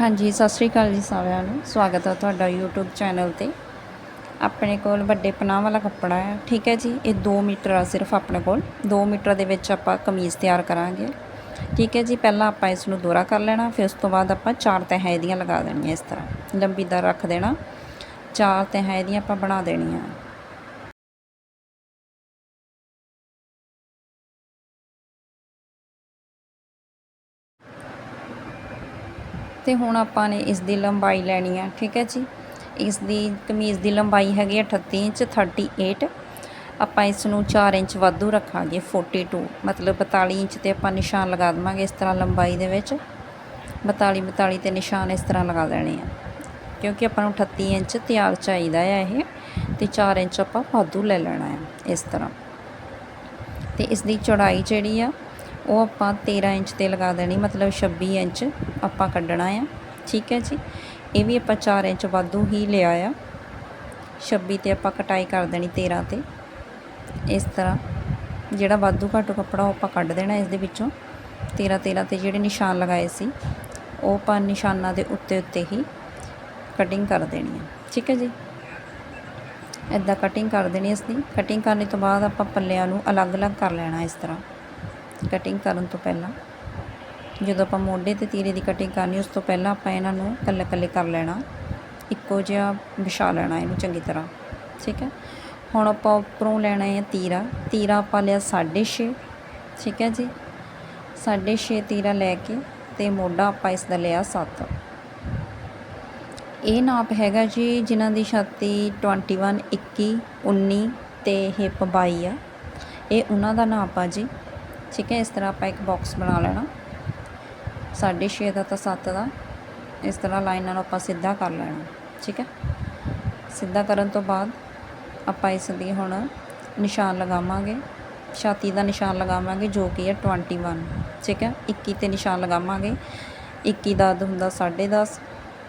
ਹਾਂਜੀ, ਸਤਿ ਸ਼੍ਰੀ ਅਕਾਲ ਜੀ ਸਾਰਿਆਂ ਨੂੰ। ਸਵਾਗਤ ਹੈ ਤੁਹਾਡਾ YouTube ਚੈਨਲ ਤੇ। ਆਪਣੇ ਕੋਲ ਵੱਡੇ ਪਨਾਹ ਵਾਲਾ ਕੱਪੜਾ ਹੈ ਠੀਕ ਹੈ ਜੀ, ਇਹ 2 ਮੀਟਰ ਆ ਸਿਰਫ ਆਪਣੇ ਕੋਲ। 2 ਮੀਟਰ ਦੇ ਵਿੱਚ ਆਪਾਂ ਕਮੀਜ਼ ਤਿਆਰ ਕਰਾਂਗੇ। ਠੀਕ ਹੈ ਜੀ, ਪਹਿਲਾਂ ਆਪਾਂ ਇਸ ਨੂੰ ਦੋਰਾ ਕਰ ਲੈਣਾ, ਫਿਰ ਉਸ ਤੋਂ ਬਾਅਦ ਆਪਾਂ ਚਾਰ ਤਹਾਂ ਇਹਦੀਆਂ ਲਗਾ ਦੇਣੀਆਂ ਇਸ ਤਰ੍ਹਾਂ। ਲੰਬੀ ਦਰ ਰੱਖ ਦੇਣਾ। ਚਾਰ ਤਹਾਂ ਇਹਦੀਆਂ ਆਪਾਂ ਬਣਾ ਦੇਣੀਆਂ। ਤੇ ਹੁਣ ਆਪਾਂ ਨੇ ਇਸ ਦੀ ਲੰਬਾਈ ਲੈਣੀ ਆ, ਠੀਕ ਹੈ ਜੀ? ਇਸ ਦੀ ਕਮੀਜ਼ ਦੀ ਲੰਬਾਈ ਹੈਗੀ ਆ 38 ਇੰਚ 38 ਆਪਾਂ ਇਸ ਨੂੰ 4 ਇੰਚ ਵਾਧੂ ਰੱਖਾਂਗੇ 42 ਮਤਲਬ 42 ਇੰਚ ਤੇ ਆਪਾਂ ਨਿਸ਼ਾਨ ਲਗਾ ਦੇਵਾਂਗੇ ਇਸ ਤਰ੍ਹਾਂ ਲੰਬਾਈ ਦੇ ਵਿੱਚ। 42 42 ਤੇ ਨਿਸ਼ਾਨ ਇਸ ਤਰ੍ਹਾਂ ਲਗਾ ਦੇਣੇ ਆ। ਕਿਉਂਕਿ ਆਪਾਂ ਨੂੰ 38 ਇੰਚ ਤਿਆਰ ਚਾਹੀਦਾ ਹੈ ਇਹ, ਤੇ 4 ਇੰਚ ਆਪਾਂ ਵਾਧੂ ਲੈ ਲੈਣਾ ਹੈ ਇਸ ਤਰ੍ਹਾਂ। ਤੇ ਇਸ ਦੀ ਚੌੜਾਈ ਜਿਹੜੀ ਆ ਉਹ ਆਪਾਂ 13 ਇੰਚ ਤੇ ਲਗਾ ਦੇਣੀ, ਮਤਲਬ 26 ਇੰਚ ਆਪਾਂ ਕੱਢਣਾ ਆ। ਠੀਕ ਹੈ ਜੀ? ਇਹ ਵੀ ਆਪਾਂ 4 ਇੰਚ ਵਾਧੂ ਹੀ ਲਿਆ ਆ। 26 ਤੇ ਆਪਾਂ ਕਟਾਈ ਕਰ ਦੇਣੀ 13 ਤੇ। ਇਸ ਤਰ੍ਹਾਂ ਜਿਹੜਾ ਵਾਧੂ ਘਾਟੂ ਕੱਪੜਾ ਉਹ ਆਪਾਂ ਕੱਢ ਦੇਣਾ ਇਸ ਦੇ ਵਿੱਚੋਂ। 13 13 ਤੇ ਜਿਹੜੇ ਨਿਸ਼ਾਨ ਲਗਾਏ ਸੀ, ਉਹ ਆਪਾਂ ਨਿਸ਼ਾਨਾਂ ਦੇ ਉੱਤੇ ਉੱਤੇ ਹੀ ਕਟਿੰਗ ਕਰ ਦੇਣੀ ਹੈ ਠੀਕ ਹੈ ਜੀ? ਇਦਾਂ ਕਟਿੰਗ ਕਰ ਦੇਣੀ ਇਸ ਦੀ। ਕਟਿੰਗ ਕਰਨ ਤੋਂ ਬਾਅਦ ਆਪਾਂ ਪੱਲਿਆਂ ਨੂੰ ਅਲੱਗ-ਅਲੱਗ ਕਰ ਲੈਣਾ ਇਸ ਤਰ੍ਹਾਂ। ਕਟਿੰਗ ਕਰਨ ਤੋਂ ਪਹਿਲਾਂ। ਜਦੋਂ ਆਪਾਂ ਮੋਢੇ ਤੇ ਤੀਰੇ ਦੀ ਕਟਿੰਗ ਕਰਨੀ, ਉਸ ਤੋਂ ਪਹਿਲਾਂ ਆਪਾਂ ਇਹਨਾਂ ਨੂੰ ਕੱਲੇ ਕੱਲੇ ਕਰ ਲੈਣਾ। ਇੱਕੋ ਜਿਹਾ ਵਿਛਾ ਲੈਣਾ ਇਹਨੂੰ ਚੰਗੀ ਤਰ੍ਹਾਂ, ਠੀਕ ਹੈ? ਹੁਣ ਆਪਾਂ ਉੱਪਰੋਂ ਲੈਣਾ ਹੈ ਤੀਰਾ। ਤੀਰਾ ਆਪਾਂ ਲਿਆ 6.5 ਠੀਕ ਹੈ ਜੀ? 6.5 ਤੀਰਾ ਲੈ ਕੇ ਤੇ ਮੋਢਾ ਆਪਾਂ ਇਸ ਦਾ ਲਿਆ 7 ਇਹ ਨਾਪ ਹੈਗਾ ਜੀ ਜਿਨ੍ਹਾਂ ਦੀ ਛਾਤੀ 21 21 19 ਤੇ ਹਿਪ 22 ਆ। ਇਹ ਉਹਨਾਂ ਦਾ ਨਾਪ ਆ ਜੀ। ਠੀਕ ਹੈ, ਇਸ ਤਰ੍ਹਾਂ ਆਪਾਂ ਇੱਕ ਬਾਕਸ ਬਣਾ ਲੈਣਾ। 6.5 ਦਾ ਤਾਂ 7 ਦਾ। ਇਸ ਤਰ੍ਹਾਂ ਲਾਈਨਾਂ ਨੂੰ ਆਪਾਂ ਸਿੱਧਾ ਕਰ ਲੈਣਾ, ਠੀਕ ਹੈ। ਸਿੱਧਾ ਕਰਨ ਤੋਂ ਬਾਅਦ ਆਪਾਂ ਇਸ ਦੀ ਹੁਣ ਨਿਸ਼ਾਨ ਲਗਾਵਾਂਗੇ। ਛਾਤੀ ਦਾ ਨਿਸ਼ਾਨ ਲਗਾਵਾਂਗੇ, ਜੋ ਕਿ ਹੈ 21 ਠੀਕ ਹੈ। 21 ਤੇ ਨਿਸ਼ਾਨ ਲਗਾਵਾਂਗੇ। 21 ਦਾ ਅੱਧ ਹੁੰਦਾ 10.5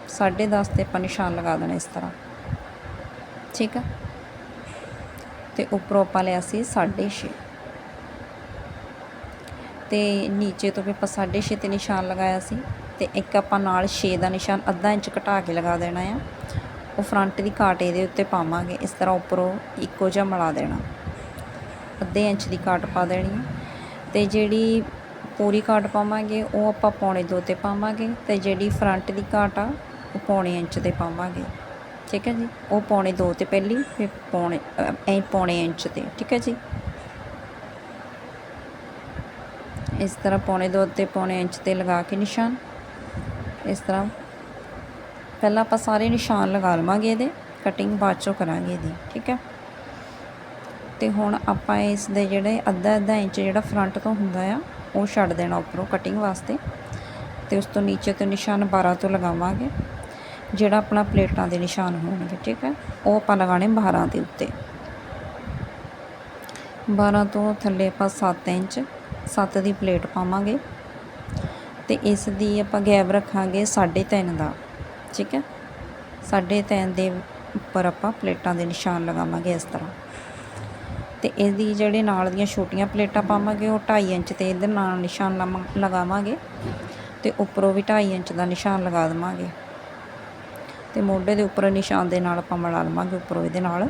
10.5 ਤੇ ਆਪਾਂ ਨਿਸ਼ਾਨ ਲਗਾ ਦੇਣਾ ਇਸ ਤਰ੍ਹਾਂ, ਠੀਕ ਹੈ। ਤੇ ਉੱਪਰੋਂ ਆਪਾਂ ਲਿਆ ਸੀ 6.5 ਤੇ ਨੀਚੇ ਤੋਂ ਵੀ ਆਪਾਂ 6.5 ਤੇ ਨਿਸ਼ਾਨ ਲਗਾਇਆ ਸੀ ਤੇ ਇੱਕ ਆਪਾਂ ਨਾਲ 6 ਦਾ ਨਿਸ਼ਾਨ ਅੱਧਾ ਇੰਚ ਘਟਾ ਕੇ ਲਗਾ ਦੇਣਾ ਆ। ਉਹ ਫਰੰਟ ਦੀ ਕਾਟ ਇਹਦੇ ਉੱਤੇ ਪਾਵਾਂਗੇ, ਇਸ ਤਰ੍ਹਾਂ ਉੱਪਰੋਂ ਇੱਕੋ ਜਿਹਾ ਮਿਲਾ ਦੇਣਾ। ਅੱਧੇ ਇੰਚ ਦੀ ਕਾਟ ਪਾ ਦੇਣੀ ਤੇ ਜਿਹੜੀ ਪੂਰੀ ਕਾਟ ਪਾਵਾਂਗੇ, ਉਹ ਆਪਾਂ ਪੌਣੇ 2 ਤੇ ਪਾਵਾਂਗੇ ਤੇ ਜਿਹੜੀ ਫਰੰਟ ਦੀ ਕਾਟ ਆ, ਉਹ ਪੌਣੇ ਇੰਚ ਤੇ ਪਾਵਾਂਗੇ। ਠੀਕ ਹੈ ਜੀ? ਉਹ ਪੌਣੇ 2 ਤੇ ਪਹਿਲੀ, ਫਿਰ ਪੌਣੇ ਐ ਪੌਣੇ ਇੰਚ ਤੇ। ਠੀਕ ਹੈ ਜੀ? ਇਸ ਤਰ੍ਹਾਂ ਪੌਣੇ 2 ਤੇ ਪੌਣੇ ਇੰਚ ਤੇ ਲਗਾ ਕੇ ਨਿਸ਼ਾਨ। ਇਸ ਤਰ੍ਹਾਂ ਪਹਿਲਾਂ ਆਪਾਂ ਸਾਰੇ ਨਿਸ਼ਾਨ ਲਗਾ ਲਵਾਂਗੇ ਇਹਦੇ। ਕਟਿੰਗ ਬਾਅਦ ਚੋਂ ਕਰਾਂਗੇ ਇਹਦੀ, ਠੀਕ ਹੈ? ਤੇ ਹੁਣ ਆਪਾਂ ਇਸ ਦੇ ਜਿਹੜੇ ਅੱਧਾ ਅੱਧਾ ਇੰਚ ਜਿਹੜਾ ਫਰੰਟ ਤੋਂ ਹੁੰਦਾ ਆ, ਉਹ ਛੱਡ ਦੇਣਾ ਉੱਪਰੋਂ ਕਟਿੰਗ ਵਾਸਤੇ। ਤੇ ਉਸ ਤੋਂ ਨੀਚੇ ਤੋਂ ਨਿਸ਼ਾਨ 12 ਤੋਂ ਲਗਾਵਾਂਗੇ, ਜਿਹੜਾ ਆਪਣਾ ਪਲੇਟਾਂ ਦੇ ਨਿਸ਼ਾਨ ਹੋਣਗੇ, ਠੀਕ ਹੈ? ਉਹ ਆਪਾਂ ਲਗਾਣੇ 12 ਦੇ ਉੱਤੇ। 12 ਤੋਂ ਥੱਲੇ ਆਪਾਂ 7 ਇੰਚ 7 ਦੀ ਪਲੇਟ ਪਾਵਾਂਗੇ। ਤੇ ਇਸ ਦੀ ਆਪਾਂ ਗੈਪ ਰੱਖਾਂਗੇ 3.5 ਦਾ, ਠੀਕ ਹੈ? 3.5 ਦੇ ਉੱਪਰ ਆਪਾਂ ਪਲੇਟਾਂ ਦੇ ਨਿਸ਼ਾਨ ਲਗਾਵਾਂਗੇ ਇਸ ਤਰ੍ਹਾਂ। ਤੇ ਇਹਦੀ ਜਿਹੜੇ ਨਾਲ ਦੀਆਂ ਛੋਟੀਆਂ ਪਲੇਟਾਂ ਪਾਵਾਂਗੇ, ਉਹ 2.5 ਇੰਚ ਤੇ ਇਹਦੇ ਨਾਲ ਨਿਸ਼ਾਨ ਲਗਾਵਾਂਗੇ। ਤੇ ਉੱਪਰੋਂ ਵੀ 2.5 ਇੰਚ ਦਾ ਨਿਸ਼ਾਨ ਲਗਾ ਦੇਵਾਂਗੇ। ਤੇ ਮੋਢੇ ਦੇ ਉੱਪਰ ਨਿਸ਼ਾਨ ਦੇ ਨਾਲ ਆਪਾਂ ਮਿਲਾ ਲਵਾਂਗੇ, ਉੱਪਰੋਂ ਇਹਦੇ ਨਾਲ।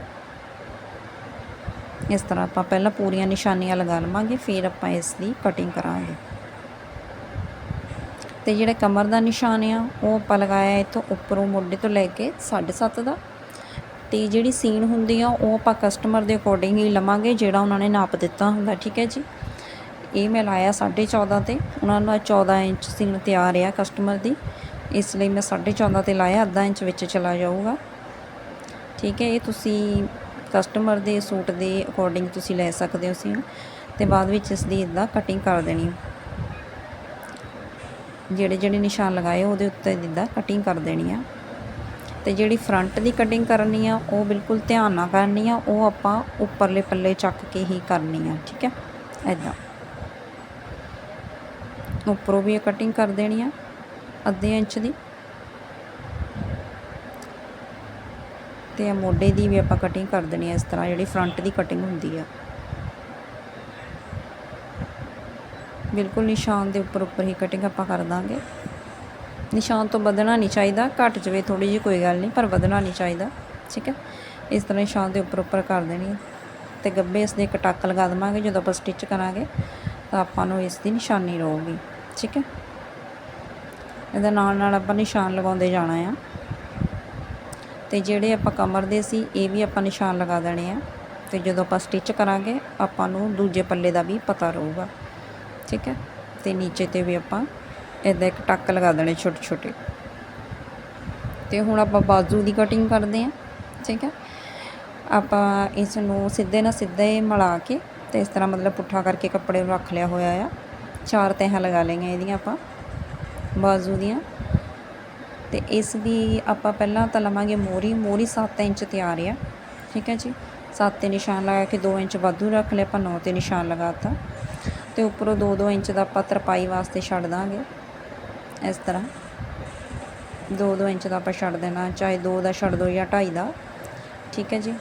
ਇਸ ਤਰ੍ਹਾਂ ਆਪਾਂ ਪਹਿਲਾਂ ਪੂਰੀਆਂ ਨਿਸ਼ਾਨੀਆਂ ਲਗਾ ਲਵਾਂਗੇ, ਫਿਰ ਆਪਾਂ ਇਸ ਦੀ ਕਟਿੰਗ ਕਰਾਂਗੇ। ਤੇ ਜਿਹੜਾ ਕਮਰ ਦਾ ਨਿਸ਼ਾਨ ਆ, ਉਹ ਆਪਾਂ ਲਗਾਇਆ ਇਥੋਂ ਉੱਪਰੋਂ ਮੋਢੇ ਤੋਂ ਲੈ ਕੇ 7.5 ਦਾ। ਤੇ ਜਿਹੜੀ ਸੀਨ ਹੁੰਦੀ ਆ, ਉਹ ਆਪਾਂ ਕਸਟਮਰ ਦੇ ਅਕੋਰਡਿੰਗ ਹੀ ਲਵਾਂਗੇ, ਜਿਹੜਾ ਉਹਨਾਂ ਨੇ ਨਾਪ ਦਿੱਤਾ ਹੁੰਦਾ, ਠੀਕ ਹੈ ਜੀ? ਇਹ ਮੈਂ ਲਾਇਆ 14.5 ਤੇ, ਉਹਨਾਂ ਦਾ 14 ਇੰਚ ਸੀਨ ਤਿਆਰ ਆ ਕਸਟਮਰ ਦੀ। ਇਸ ਲਈ ਮੈਂ 14.5 ਤੇ ਲਾਇਆ, ਅੱਧਾ ਇੰਚ ਵਿੱਚ ਚਲਾ ਜਾਊਗਾ। ਠੀਕ ਹੈ, ਇਹ ਤੁਸੀਂ ਕਸਟਮਰ ਦੇ ਸੂਟ ਦੇ ਅਕੋਰਡਿੰਗ ਤੁਸੀਂ ਲੈ ਸਕਦੇ ਹੋ ਸੀ ਤੇ ਬਾਅਦ ਵਿੱਚ ਇਸ ਦੀ ਇਦਾਂ ਕਟਿੰਗ ਕਰ ਦੇਣੀ। ਜਿਹੜੇ ਜਿਹੜੇ ਨਿਸ਼ਾਨ ਲਗਾਏ, ਉਹਦੇ ਉੱਤੇ ਇਦਾਂ ਕਟਿੰਗ ਕਰ ਦੇਣੀ ਆ। ਤੇ ਜਿਹੜੀ ਫਰੰਟ ਦੀ ਕਟਿੰਗ ਕਰਨੀ ਆ, ਉਹ ਬਿਲਕੁਲ ਧਿਆਨ ਨਾਲ ਕਰਨੀ ਆ, ਉਹ ਆਪਾਂ ਉੱਪਰਲੇ ਪੱਲੇ ਚੱਕ ਕੇ ਹੀ ਕਰਨੀ ਆ, ਠੀਕ ਹੈ ਇਦਾਂ ਉੱਪਰੋਂ ਵੀ ਕਟਿੰਗ ਕਰ ਦੇਣੀ ਆ, ਅੱਧੇ ਇੰਚ ਦੀ। ਤੇ ਆ ਮੋਢੇ ਦੀ ਵੀ ਆਪਾਂ ਕਟਿੰਗ ਕਰ ਦੇਣੀ ਆ, ਇਸ ਤਰ੍ਹਾਂ ਜਿਹੜੀ ਫਰੰਟ ਦੀ ਕਟਿੰਗ ਹੁੰਦੀ ਆ। ਬਿਲਕੁਲ ਨਿਸ਼ਾਨ ਦੇ ਉੱਪਰ ਉੱਪਰ ਹੀ ਕਟਿੰਗ ਆਪਾਂ ਕਰ ਦਾਂਗੇ। ਨਿਸ਼ਾਨ ਤੋਂ ਵਧਣਾ ਨਹੀਂ ਚਾਹੀਦਾ, ਘਟ ਜਵੇ ਥੋੜੀ ਜਿਹੀ ਕੋਈ ਗੱਲ ਨਹੀਂ, ਪਰ ਵਧਣਾ ਨਹੀਂ ਚਾਹੀਦਾ, ਠੀਕ ਹੈ? ਇਸ ਤਰ੍ਹਾਂ ਨਿਸ਼ਾਨ ਦੇ ਉੱਪਰ ਉੱਪਰ ਕਰ ਦੇਣੀ ਹੈ ਤੇ ਗੱਬੇ ਇਸ ਦੇ ਇੱਕ ਟੱਕ ਲਗਾ ਦੇਵਾਂਗੇ, ਜਦੋਂ ਆਪਾਂ ਸਟਿਚ ਕਰਾਂਗੇ, ਤਾਂ ਆਪਾਂ ਨੂੰ ਇਸ ਦੀ ਨਿਸ਼ਾਨੀ ਰਹੂਗੀ, ਠੀਕ ਹੈ? ਇਹਦੇ ਨਾਲ ਨਾਲ ਆਪਾਂ ਨਿਸ਼ਾਨ ਲਗਾਉਂਦੇ ਜਾਣਾ ਆ। ਤੇ ਜਿਹੜੇ ਆਪਾਂ ਕਮਰ ਦੇ ਸੀ, ਇਹ ਵੀ ਆਪਾਂ ਨਿਸ਼ਾਨ ਲਗਾ ਦੇਣੇ ਆ। ਤੇ ਜਦੋਂ ਆਪਾਂ ਸਟਿਚ ਕਰਾਂਗੇ, ਆਪਾਂ ਨੂੰ ਦੂਜੇ ਪੱਲੇ ਦਾ ਵੀ ਪਤਾ ਰਹੂਗਾ। ਠੀਕ ਹੈ? ਤੇ ਨੀਚੇ ਤੇ ਵੀ ਆਪਾਂ ਇੱਦਾਂ ਇੱਕ ਟੱਕ ਲਗਾ ਦੇਣੇ ਛੋਟੇ ਛੋਟੇ ਤੇ ਹੁਣ ਆਪਾਂ ਬਾਜ਼ੂ ਦੀ ਕਟਿੰਗ ਕਰਦੇ ਹਾਂ। ਠੀਕ ਹੈ? ਆਪਾਂ ਇਸ ਨੂੰ ਸਿੱਧੇ ਨਾਲ ਸਿੱਧੇ ਮਿਲਾ ਕੇ ਤੇ ਇਸ ਤਰ੍ਹਾਂ ਮਤਲਬ ਪੁੱਠਾ ਕਰਕੇ ਕੱਪੜੇ ਨੂੰ ਰੱਖ ਲਿਆ ਹੋਇਆ ਆ। ਚਾਰ ਤਹਾਂ ਲਗਾ ਲਈਆਂ ਇਹਦੀਆਂ ਆਪਾਂ। ਬਾਜ਼ੂ ਦੀਆਂ। ਅਤੇ ਇਸ ਦੀ ਆਪਾਂ ਪਹਿਲਾਂ ਤਾਂ ਲਵਾਂਗੇ ਮੋਰੀ। ਮੋਰੀ 7 ਇੰਚ ਤਿਆਰ ਆ। ਠੀਕ ਹੈ ਜੀ? 7 ਤੇ ਨਿਸ਼ਾਨ ਲਗਾ ਕੇ 2 ਇੰਚ ਵਾਧੂ ਰੱਖ ਲਿਆ, ਆਪਾਂ 9 ਤੇ ਨਿਸ਼ਾਨ ਲਗਾਤਾ। ਤੇ ਉੱਪਰੋਂ 2-2 ਇੰਚ ਦਾ ਆਪਾਂ ਤਰਪਾਈ ਵਾਸਤੇ ਛੱਡ ਦਾਂਗੇ। ਇਸ ਤਰ੍ਹਾਂ। 2-2 ਇੰਚ ਦਾ ਆਪਾਂ ਛੱਡ ਦੇਣਾ, ਚਾਹੇ 2 ਦਾ ਛੱਡ ਦਿਓ ਜਾਂ 2.5 ਦਾ। ਠੀਕ ਹੈ ਜੀ?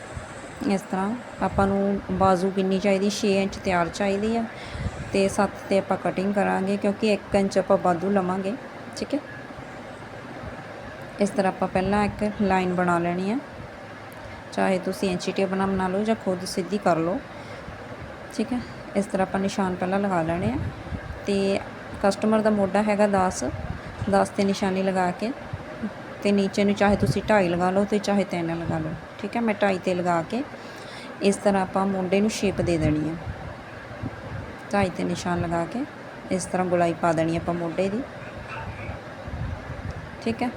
ਇਸ ਤਰ੍ਹਾਂ ਆਪਾਂ ਨੂੰ ਬਾਜ਼ੂ ਕਿੰਨੀ ਚਾਹੀਦੀ? 6 ਇੰਚ ਤਿਆਰ ਚਾਹੀਦੀ ਆ। ਤੇ 7 ਤੇ ਆਪਾਂ ਕਟਿੰਗ ਕਰਾਂਗੇ, ਕਿਉਂਕਿ 1 ਇੰਚ ਆਪਾਂ ਵਾਧੂ ਲਵਾਂਗੇ। ਠੀਕ ਹੈ? ਇਸ ਤਰ੍ਹਾਂ ਆਪਾਂ ਪਹਿਲਾਂ ਇੱਕ ਲਾਈਨ ਬਣਾ ਲੈਣੀ ਹੈ ਚਾਹੇ ਤੁਸੀਂ ਐਂਚੀ ਟੇਪ ਨਾਲ ਬਣਾ ਲਓ ਜਾਂ ਖੁਦ ਸਿੱਧੀ ਕਰ ਲਓ। ਠੀਕ ਹੈ ਇਸ ਤਰ੍ਹਾਂ ਆਪਾਂ ਨਿਸ਼ਾਨ ਪਹਿਲਾਂ ਲਗਾ ਲੈਣੇ ਆ। ਤੇ ਕਸਟਮਰ ਦਾ ਮੋਢਾ ਹੈਗਾ 10 10 ਤੇ ਨਿਸ਼ਾਨੀ ਲਗਾ ਕੇ ਤੇ ਨੀਚੇ ਨੂੰ ਚਾਹੇ ਤੁਸੀਂ 2.5 ਲਗਾ ਲਓ ਤੇ ਚਾਹੇ 3 ਲਗਾ ਲਓ। ਠੀਕ ਹੈ ਮੈਂ 2.5 ਤੇ ਲਗਾ ਕੇ ਇਸ ਤਰ੍ਹਾਂ ਆਪਾਂ ਮੋਢੇ ਨੂੰ ਸ਼ੇਪ ਦੇ ਦੇਣੀ ਹੈ 2.5 ਤੇ ਨਿਸ਼ਾਨ ਲਗਾ ਕੇ ਇਸ ਤਰ੍ਹਾਂ ਗੁਲਾਈ ਪਾ ਦੇਣੀ ਆਪਾਂ ਮੋਢੇ ਦੀ। ਠੀਕ ਹੈ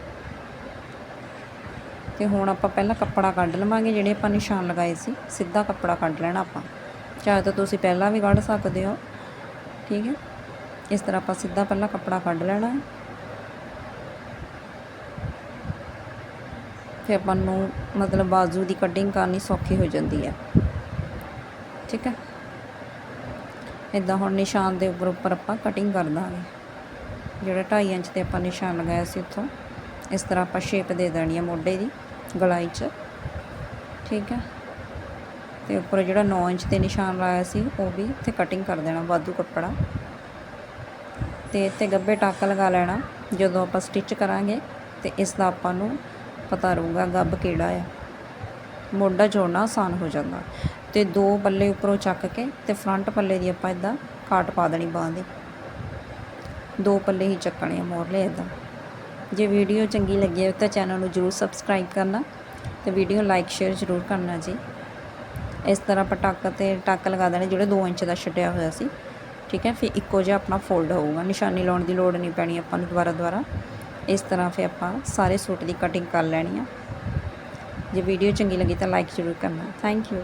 ਤੇ ਹੁਣ ਆਪਾਂ ਪਹਿਲਾਂ ਕੱਪੜਾ ਕੱਢ ਲਵਾਂਗੇ, ਜਿਹੜੇ ਆਪਾਂ ਨਿਸ਼ਾਨ ਲਗਾਏ ਸੀ, ਸਿੱਧਾ ਕੱਪੜਾ ਕੱਢ ਲੈਣਾ ਆਪਾਂ। ਚਾਹੇ ਤਾਂ ਤੁਸੀਂ ਪਹਿਲਾਂ ਵੀ ਕੱਢ ਸਕਦੇ ਹੋ, ਠੀਕ ਹੈ? ਇਸ ਤਰ੍ਹਾਂ ਆਪਾਂ ਸਿੱਧਾ ਪਹਿਲਾਂ ਕੱਪੜਾ ਕੱਢ ਲੈਣਾ ਹੈ। ਫਿਰ ਆਪਾਂ ਨੂੰ ਮਤਲਬ ਬਾਜ਼ੂ ਦੀ ਕਟਿੰਗ ਕਰਨੀ ਸੌਖੀ ਹੋ ਜਾਂਦੀ ਹੈ। ਠੀਕ ਹੈ? ਇਦਾਂ ਹੁਣ ਨਿਸ਼ਾਨ ਦੇ ਉੱਪਰ ਉੱਪਰ ਆਪਾਂ ਕਟਿੰਗ ਕਰ ਦਾਂਗੇ। ਜਿਹੜਾ 2.5 ਇੰਚ ਤੇ ਆਪਾਂ ਨਿਸ਼ਾਨ ਲਗਾਇਆ ਸੀ ਉੱਥੋਂ, ਇਸ ਤਰ੍ਹਾਂ ਆਪਾਂ ਸ਼ੇਪ ਦੇ ਦੇਣੀ ਹੈ ਮੋਢੇ ਦੀ। ਗਲਾਈ 'ਚ। ਠੀਕ ਹੈ। ਤੇ ਉੱਪਰ ਜਿਹੜਾ 9 ਇੰਚ ਦੇ ਨਿਸ਼ਾਨ ਲਾਇਆ ਸੀ, ਉਹ ਵੀ ਇੱਥੇ ਕਟਿੰਗ ਕਰ ਦੇਣਾ, ਵਾਧੂ ਕੱਪੜਾ। ਤੇ ਇੱਥੇ ਗੱਬੇ ਟਾਕਾ ਲਗਾ ਲੈਣਾ, ਜਦੋਂ ਆਪਾਂ ਸਟਿਚ ਕਰਾਂਗੇ, ਤੇ ਇਸ ਦਾ ਆਪਾਂ ਨੂੰ ਪਤਾ ਰਹੂਗਾ ਗੱਬ ਕਿਹੜਾ ਆ। ਮੋਢਾ ਜੋੜਨਾ ਆਸਾਨ ਹੋ ਜਾਂਦਾ। ਤੇ ਦੋ ਪੱਲੇ ਉੱਪਰੋਂ ਚੱਕ ਕੇ ਤੇ ਫਰੰਟ ਪੱਲੇ ਦੀ ਆਪਾਂ ਇਦਾਂ ਕਾਟ ਪਾ ਦੇਣੀ ਬਾਂਹ ਦੀ। ਦੋ ਪੱਲੇ ਹੀ ਚੱਕਣੇ ਆ ਮੋਰਲੇ ਇਦਾਂ ਜੇ ਵੀਡੀਓ ਚੰਗੀ ਲੱਗੀ ਹੈ ਤਾਂ ਚੈਨਲ ਨੂੰ ਜਰੂਰ ਸਬਸਕ੍ਰਾਈਬ ਕਰਨਾ ਤੇ ਵੀਡੀਓ ਲਾਈਕ, ਸ਼ੇਅਰ ਜਰੂਰ ਕਰਨਾ ਜੀ। ਇਸ ਤਰ੍ਹਾਂ ਆਪਾਂ ਟੱਕ ਤੇ ਟੱਕ ਲਗਾ ਦੇਣਾ ਜਿਹੜਾ 2 ਇੰਚ ਦਾ ਛੱਡਿਆ ਹੋਇਆ ਸੀ। ਠੀਕ ਹੈ, ਫਿਰ ਇੱਕੋ ਜਿਹਾ ਆਪਣਾ ਫੋਲਡ ਹੋਊਗਾ। ਨਿਸ਼ਾਨੀ ਲਾਉਣ ਦੀ ਲੋੜ ਨਹੀਂ ਪੈਣੀ ਆਪਾਂ ਨੂੰ ਦੁਬਾਰਾ ਦੁਬਾਰਾ। ਇਸ ਤਰ੍ਹਾਂ ਫਿਰ ਆਪਾਂ ਸਾਰੇ ਸੂਟ ਦੀ ਕਟਿੰਗ ਕਰ ਲੈਣੀ ਆ। ਜੇ ਵੀਡੀਓ ਚੰਗੀ ਲੱਗੀ ਤਾਂ ਲਾਈਕ ਜ਼ਰੂਰ ਕਰਨਾ। Thank you